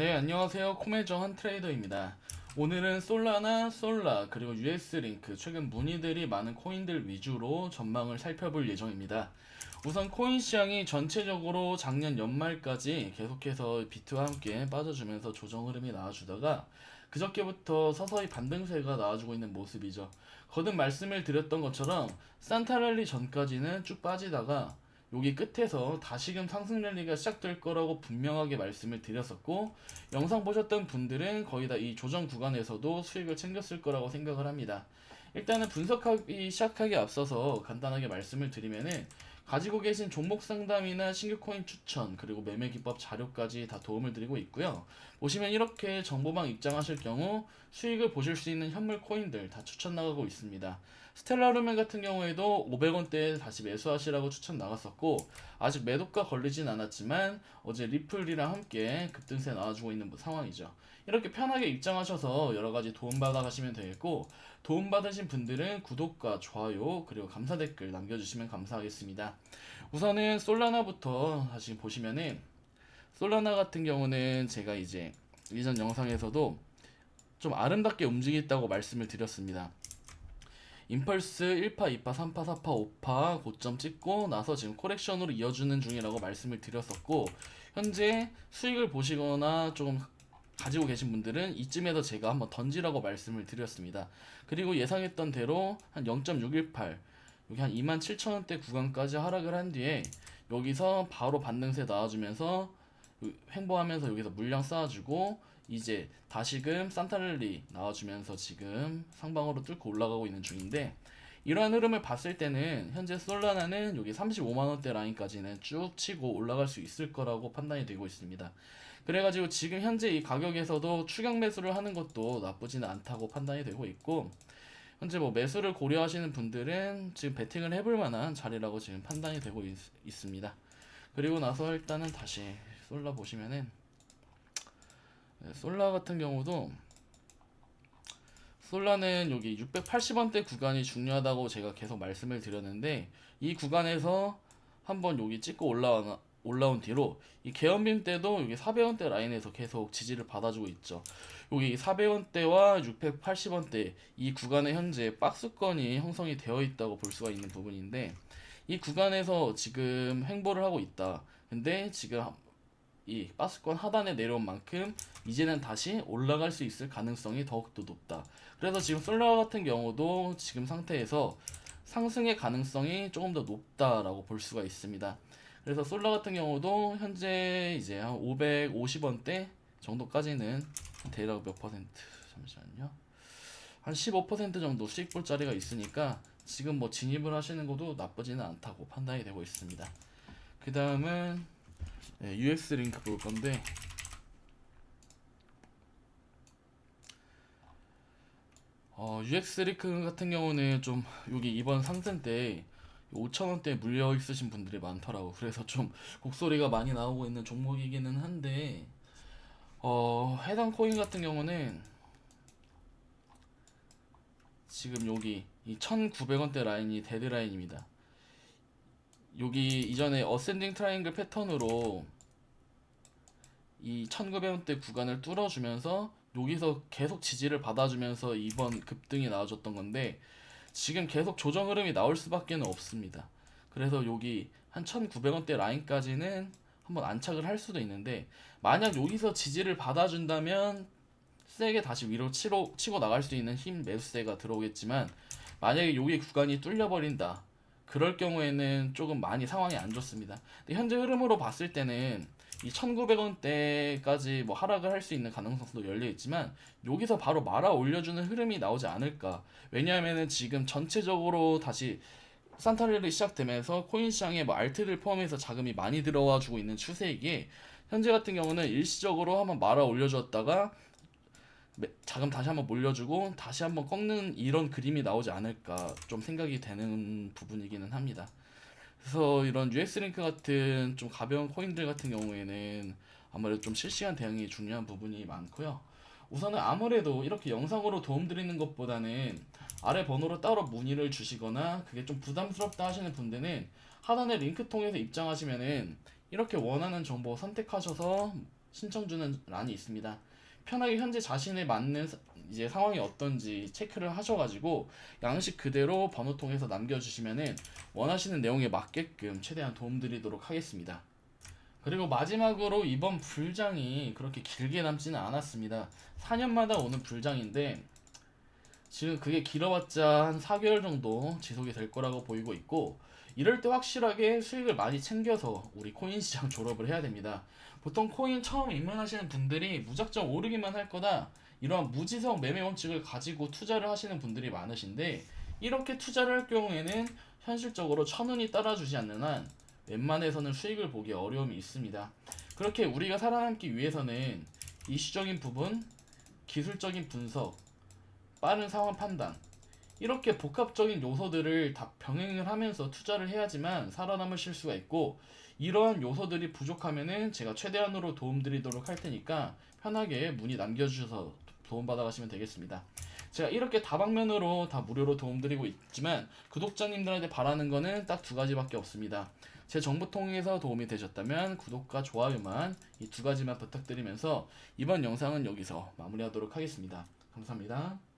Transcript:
네, 안녕하세요. 코메정한 트레이더입니다. 오늘은 솔라나, 솔라, 그리고 US링크, 최근 문의들이 많은 코인들 위주로 전망을 살펴볼 예정입니다. 우선 코인 시장이 전체적으로 작년 연말까지 계속해서 비트와 함께 빠져주면서 조정 흐름이 나와주다가 그저께부터 서서히 반등세가 나와주고 있는 모습이죠. 거듭 말씀을 드렸던 것처럼 산타랠리 전까지는 쭉 빠지다가 여기 끝에서 다시금 상승 랠리가 시작될 거라고 분명하게 말씀을 드렸었고 영상 보셨던 분들은 거의 다 이 조정 구간에서도 수익을 챙겼을 거라고 생각을 합니다. 일단은 분석하기 시작하기 앞서서 간단하게 말씀을 드리면은 가지고 계신 종목 상담이나 신규 코인 추천 그리고 매매 기법 자료까지 다 도움을 드리고 있고요. 보시면 이렇게 정보방 입장하실 경우 수익을 보실 수 있는 현물 코인들 다 추천 나가고 있습니다. 스텔라루멘 같은 경우에도 500원대에 다시 매수하시라고 추천 나갔었고 아직 매도가 걸리진 않았지만 어제 리플이랑 함께 급등세 나와주고 있는 상황이죠. 이렇게 편하게 입장하셔서 여러 가지 도움받아 가시면 되겠고 도움받으신 분들은 구독과 좋아요 그리고 감사 댓글 남겨주시면 감사하겠습니다. 우선은 솔라나부터 다시 보시면은 솔라나 같은 경우는 제가 이제 이전 영상에서도 좀 아름답게 움직였다고 말씀을 드렸습니다. 임펄스 1파, 2파, 3파, 4파, 5파 고점 찍고 나서 지금 코렉션으로 이어주는 중이라고 말씀을 드렸었고 현재 수익을 보시거나 조금 가지고 계신 분들은 이쯤에서 제가 한번 던지라고 말씀을 드렸습니다. 그리고 예상했던 대로 한 0.618 여기 한 27,000원대 구간까지 하락을 한 뒤에 여기서 바로 반등세 나와주면서 횡보하면서 여기서 물량 쌓아주고 이제 다시금 산타랠리 나와주면서 지금 상방으로 뚫고 올라가고 있는 중인데 이러한 흐름을 봤을 때는 현재 솔라나는 여기 35만원대 라인까지는 쭉 치고 올라갈 수 있을 거라고 판단이 되고 있습니다. 그래가지고 지금 현재 이 가격에서도 추격 매수를 하는 것도 나쁘지는 않다고 판단이 되고 있고 현재 뭐 매수를 고려하시는 분들은 지금 베팅을 해볼 만한 자리라고 지금 판단이 되고 있, 있습니다. 그리고 나서 일단은 다시 솔라 보시면은 네, 솔라 같은 경우도 솔라는 여기 680원대 구간이 중요하다고 제가 계속 말씀을 드렸는데 이 구간에서 한번 여기 찍고 올라와 올라온 뒤로 이 개연빔 때도 여기 400원대 라인에서 계속 지지를 받아주고 있죠. 여기 400원대와 680원대 이 구간에 현재 박스권이 형성이 되어 있다고 볼 수가 있는 부분인데 이 구간에서 지금 횡보를 하고 있다. 근데 지금 이 박스권 하단에 내려온 만큼 이제는 다시 올라갈 수 있을 가능성이 더욱더 높다. 그래서 지금 솔라 같은 경우도 지금 상태에서 상승의 가능성이 조금 더 높다라고 볼 수가 있습니다. 그래서 솔라 같은 경우도 현재 이제 한 550원대 정도까지는 대략 몇 퍼센트 잠시만요. 한 15% 정도 수익 볼 자리가 있으니까 지금 뭐 진입을 하시는 것도 나쁘지는 않다고 판단이 되고 있습니다. 그 다음은 네, UX 링크 볼 건데. 어, UX 링크 같은 경우는 좀 여기 이번 상승 때 5천원대 물려 있으신 분들이 많더라고. 그래서 좀 곡소리가 많이 나오고 있는 종목이기는 한데 어, 해당 코인 같은 경우는 지금 여기 이 1900원대 라인이 데드라인입니다 여기 이전에 어센딩 트라이앵글 패턴으로 이 1900원대 구간을 뚫어주면서 여기서 계속 지지를 받아주면서 이번 급등이 나와줬던 건데 지금 계속 조정 흐름이 나올 수밖에 없습니다. 그래서 여기 한 1900원대 라인까지는 한번 안착을 할 수도 있는데 만약 여기서 지지를 받아준다면 세게 다시 위로 치고, 나갈 수 있는 힘 매수세가 들어오겠지만 만약에 여기 구간이 뚫려버린다 그럴 경우에는 조금 많이 상황이 안 좋습니다. 근데 현재 흐름으로 봤을 때는 이 1900원대까지 뭐 하락을 할 수 있는 가능성도 열려 있지만 여기서 바로 말아 올려주는 흐름이 나오지 않을까. 왜냐하면은 지금 전체적으로 다시 산타렐이 시작되면서 코인 시장에 뭐 알트를 포함해서 자금이 많이 들어와 주고 있는 추세이기에 현재 같은 경우는 일시적으로 한번 말아 올려주었다가 자금 다시 한번 몰려주고 다시 한번 꺾는 이런 그림이 나오지 않을까 좀 생각이 되는 부분이기는 합니다. 그래서 이런 US 링크 같은 좀 가벼운 코인들 같은 경우에는 아무래도 좀 실시간 대응이 중요한 부분이 많고요. 우선은 아무래도 이렇게 영상으로 도움드리는 것보다는 아래 번호로 따로 문의를 주시거나 그게 좀 부담스럽다 하시는 분들은 하단의 링크 통해서 입장하시면은 이렇게 원하는 정보 선택하셔서 신청 주는 란이 있습니다. 편하게 현재 자신에 맞는 사- 이제 상황이 어떤지 체크를 하셔가지고 양식 그대로 번호통에서 남겨주시면은 원하시는 내용에 맞게끔 최대한 도움드리도록 하겠습니다. 그리고 마지막으로 이번 불장이 그렇게 길게 남지는 않았습니다. 4년마다 오는 불장인데 지금 그게 길어봤자 한 4개월 정도 지속이 될 거라고 보이고 있고 이럴 때 확실하게 수익을 많이 챙겨서 우리 코인 시장 졸업을 해야 됩니다. 보통 코인 처음 입문하시는 분들이 무작정 오르기만 할 거다 이러한 무지성 매매 원칙을 가지고 투자를 하시는 분들이 많으신데 이렇게 투자를 할 경우에는 현실적으로 천운이 따라주지 않는 한 웬만해서는 수익을 보기 어려움이 있습니다. 그렇게 우리가 살아남기 위해서는 이슈적인 부분, 기술적인 분석, 빠른 상황 판단 이렇게 복합적인 요소들을 다 병행을 하면서 투자를 해야지만 살아남으실 수가 있고 이러한 요소들이 부족하면은 제가 최대한으로 도움드리도록 할 테니까 편하게 문의 남겨주셔서 도움받아 가시면 되겠습니다. 제가 이렇게 다방면으로 다 무료로 도움드리고 있지만 구독자님들한테 바라는 거는 딱 두 가지밖에 없습니다. 제 정보 통해서 도움이 되셨다면 구독과 좋아요만 이 두 가지만 부탁드리면서 이번 영상은 여기서 마무리하도록 하겠습니다. 감사합니다.